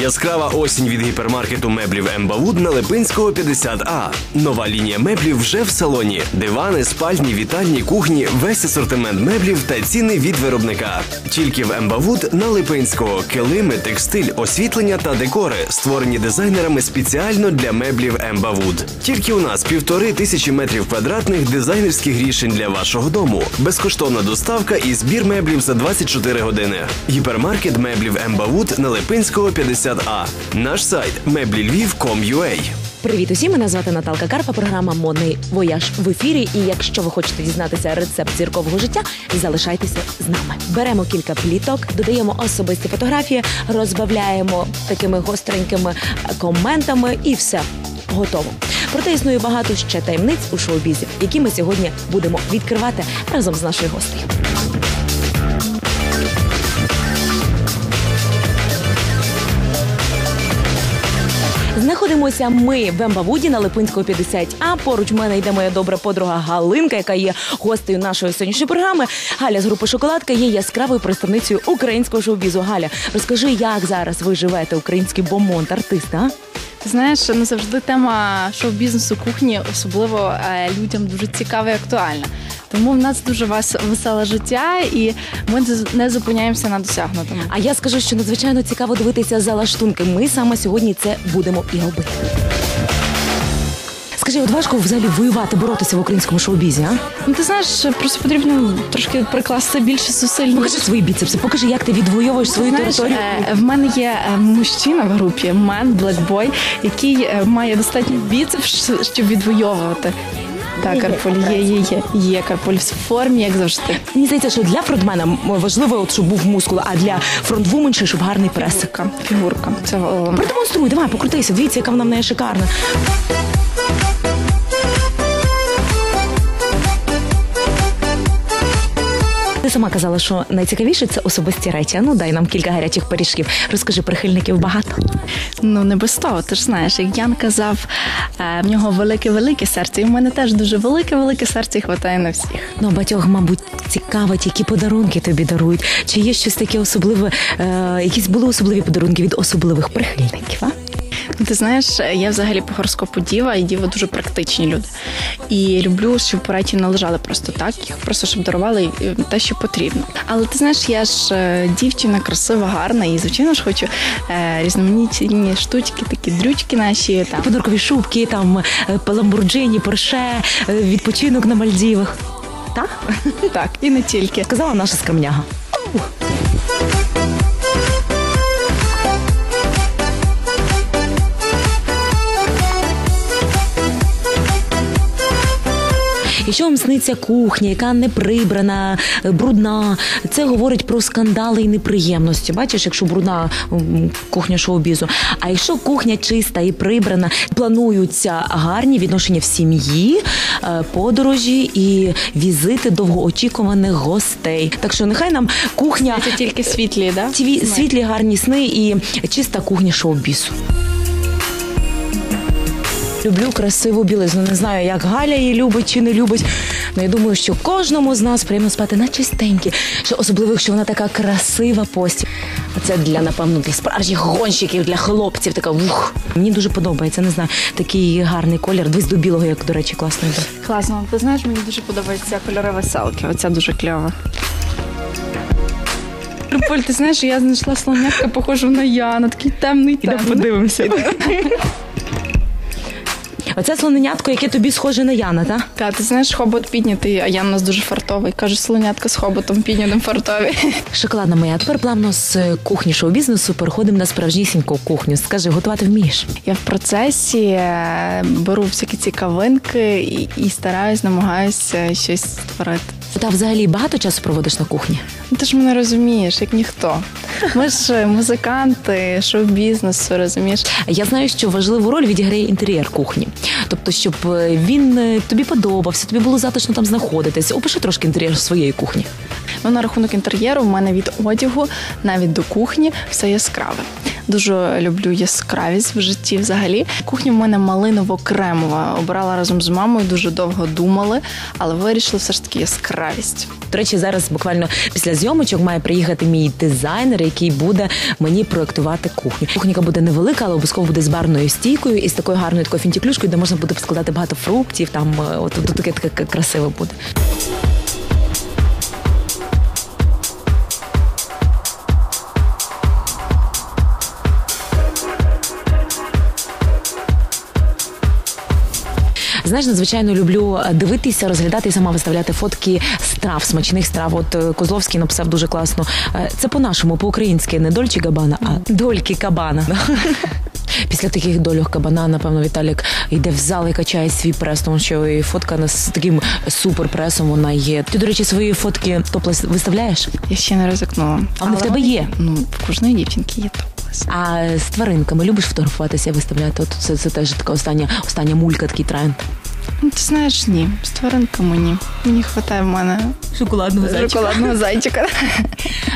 Яскрава осінь від гіпермаркету меблів Ембавуд на Липинського 50А. Нова лінія меблів вже в салоні. Дивани, спальні, вітальні, кухні, весь асортимент меблів та ціни від виробника. Тільки в Ембавуд на Липинського килими, текстиль, освітлення та декори, створені дизайнерами спеціально для меблів Ембавуд. Тільки у нас півтори тисячі метрів квадратних дизайнерських рішень для вашого дому. Безкоштовна доставка і збір меблів за 24 години. Гіпермаркет меблів Ембавуд на Липинського 50А. Наш сайт меблільвів.com.ua Привіт усім, мене звати Наталка Карпа. Програма Модний вояж в ефірі. І якщо ви хочете дізнатися рецепт зіркового життя, залишайтеся з нами. Беремо кілька пліток, додаємо особисті фотографії, розбавляємо такими гостренькими коментами, і все готово. Проте існує багато ще таємниць у шоу-бізі, які ми сьогодні будемо відкривати разом з нашою гостею. Знаходимося ми в Ембавуді на Липинського 50 А поруч мене йде моя добра подруга Галинка, яка є гостею нашої сьогоднішньої програми. Галя з групи Шоколадка є яскравою представницею українського шоу-бізу. Галя, розкажи, як зараз ви живете український бомонд, артист, а? Ти знаєш, не завжди тема шоу-бізнесу кухні, особливо е, людям дуже цікава і актуальна. Тому в нас дуже вес- веселе життя, і ми не зупиняємося на досягнутому. А я скажу, що надзвичайно цікаво дивитися за лаштунки. Ми саме сьогодні це будемо і робити. Скажи, от важко взагалі воювати, боротися в українському шоу-бізі, а? Ну ти знаєш, просто потрібно трошки прикласти більше зусиль. Покажи свої біцепси, покажи, як ти відвоюєш свою Знаєш, територію. е, в мене є е, мужчина в групі, мен, блекбой, який е, має достатньо біцепс, щоб відвоювати. Так, Карполь, є, є, є, є Карполь в формі, як завжди. Мені здається, що для фронтмена важливо, от, щоб був мускул, а для фронтвуменші, щоб гарний пресика Фігурка, фігурка. Це головне. Продемонструй, давай, покрутися. Дивіться, яка вона в неї шикарна. Ти сама казала, що найцікавіше це особисті речі. А ну дай нам кілька гарячих пиріжків. Розкажи, прихильників багато. Ну не без того. Ти ж знаєш, як Ян казав, е, в нього велике-велике серце, і в мене теж дуже велике-велике серце і хватає на всіх. Ну, багатьох, мабуть, цікавить, які подарунки тобі дарують. Чи є щось таке особливе, е, якісь були особливі подарунки від особливих прихильників? А? Ну, Ти знаєш, я взагалі по гороскопу діва, і діва дуже практичні люди. І люблю, щоб пораті не лежали просто так, їх просто щоб дарували е, те, що потрібно. Але ти знаєш, я ж е, дівчина красива, гарна, і звичайно ж хочу е, різноманітні штучки, такі дрючки наші там. Подарункові шубки, там е, Ламборджині, Порше, е, відпочинок на Мальдівах. Так? Так, і не тільки. Сказала наша скромняга. Якщо вам сниться кухня, яка не прибрана, брудна, це говорить про скандали і неприємності. Бачиш, якщо брудна кухня шоу-бізу. А якщо кухня чиста і прибрана, плануються гарні відношення в сім'ї, е, подорожі і візити довгоочікуваних гостей. Так що нехай нам кухня Це тільки світлі, да? світлі гарні сни і чиста кухня шоу-бізу. Люблю красиву білизну. Не знаю, як Галя її любить чи не любить. Ну я думаю, що кожному з нас приємно спати на чистенькі, що особливо, якщо вона така красива постіль. А це для напевно для справжніх гонщиків, для хлопців. Така ух. Мені дуже подобається. Не знаю, такий гарний колір. Дивись до білого, як до речі, класно йде. Класно. Ти знаєш, мені дуже подобаються кольори веселки. Оця дуже кльова. Поль, ти знаєш, я знайшла слонятка, похожу на Яна, такий темний темний. подивимося. Оце слоненятко, яке тобі схоже на Яна, так? Та ти знаєш, хобот піднятий, а Ян у нас дуже фартовий. Каже, слонятка з хоботом піднятим фартові. Шоколадна моя. Тепер плавно з кухні шоу-бізнесу переходимо на справжнісіньку кухню. Скажи, готувати вмієш? Я в процесі е, беру всякі цікавинки і, і стараюсь, намагаюся щось створити. Та взагалі багато часу проводиш на кухні? Ну, Ти ж мене розумієш, як ніхто. Ми ж е, музиканти, шоу-бізнесу, розумієш. Я знаю, що важливу роль відіграє інтер'єр кухні. Тобто, щоб е, він е, тобі подобався, тобі було затишно там знаходитися. Опиши трошки інтер'єр своєї кухні. Ну, на рахунок інтер'єру, в мене від одягу навіть до кухні все яскраве. Дуже люблю яскравість в житті взагалі. Кухня в мене малиново-кремова. Обирала разом з мамою, дуже довго думали, але вирішили все ж таки яскравість. До речі, зараз буквально після зйомочок має приїхати мій дизайнер, який буде мені проектувати кухню. Кухніка буде невелика, але обов'язково буде з барною стійкою і з такою гарною такою фінтіклюшкою, де можна буде складати багато фруктів. Там е, от, от таке таке красиве буде. Знаєш, надзвичайно люблю е, дивитися, розглядати і сама виставляти фотки страв, смачних страв. От е, Козловський написав дуже класно. Е, Це по-нашому, по-українськи, не Дольче Габана, а Дольки Кабана. Після таких дольох кабана, напевно, Віталік йде в зал і качає свій прес, тому що і фотка з таким суперпресом вона є. Ти, до речі, свої фотки топлес виставляєш? Я ще не ризикнула. А вони в тебе є? Ну, в кожної дівчинки є топлес. А з тваринками любиш фотографуватися, виставляти? От це, це теж така остання, остання мулька, такий тренд. Ну, ти знаєш, ні. З тваринками ні. Мені вистачає в мене Шоколадного шоколадного зайчика.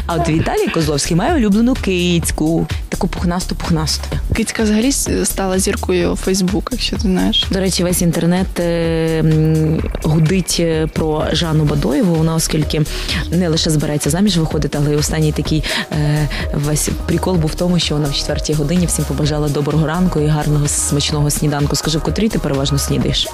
А от Віталій Козловський має улюблену кицьку, таку пухнасту пухнасту. Кицька взагалі стала зіркою Фейсбук, якщо ти знаєш. До речі, весь інтернет е, гудить е, про Жанну Бадоєву. Вона, оскільки не лише збирається заміж виходити, але й останній такий е, весь прикол був в тому, що вона в четвертій годині всім побажала доброго ранку і гарного смачного сніданку. Скажи, в котрій ти переважно снідаєш?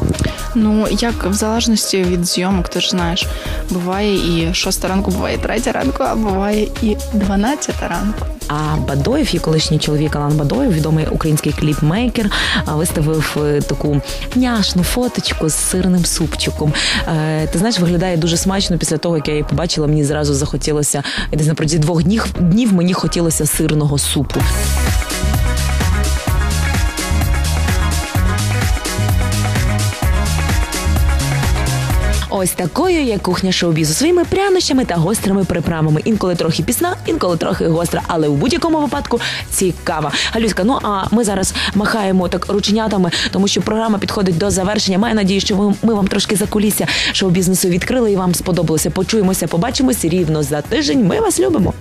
Ну, як в залежності від зйомок, ти ж знаєш, буває і шоста ранку, буває і третя ранку, а буває і дванадцята ранку. А Бадоєв, і колишній чоловік Алан Бадоєв, відомий український кліпмейкер, а, виставив е, таку няшну фоточку з сирним супчиком. Е, Ти знаєш, виглядає дуже смачно після того, як я її побачила. Мені зразу захотілося десь на двох днів днів мені хотілося сирного супу. Ось такою є кухня шоу-бізу своїми прянощами та гострими приправами. Інколи трохи пісна, інколи трохи гостра, але у будь-якому випадку цікава. Галюська, ну а ми зараз махаємо так рученятами, тому що програма підходить до завершення. Маю надію, що ми, ми вам трошки за кулісся шоу-бізнесу відкрили і вам сподобалося. Почуємося, побачимось рівно за тиждень. Ми вас любимо.